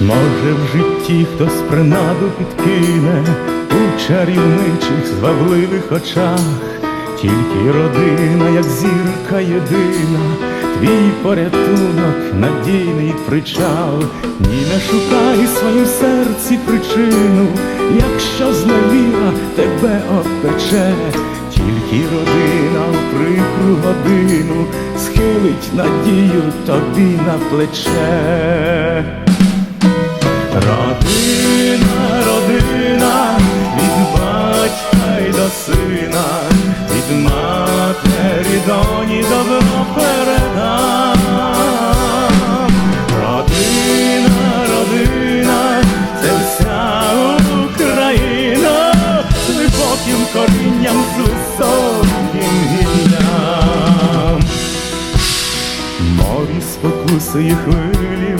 Може, в житті хтось принаду підкине у чарівничих звабливих очах, тільки родина, як зірка єдина, твій порятунок, надійний причал, ні не шукай своїм серці причину, якщо зневіра тебе обпече, тільки родина в прикру годину схилить надію тобі на плече. Сина, від матері доні добро передам. Родина, родина, це вся Україна, глибоким корінням, з високим гіллям. Морі спокуси і хвилі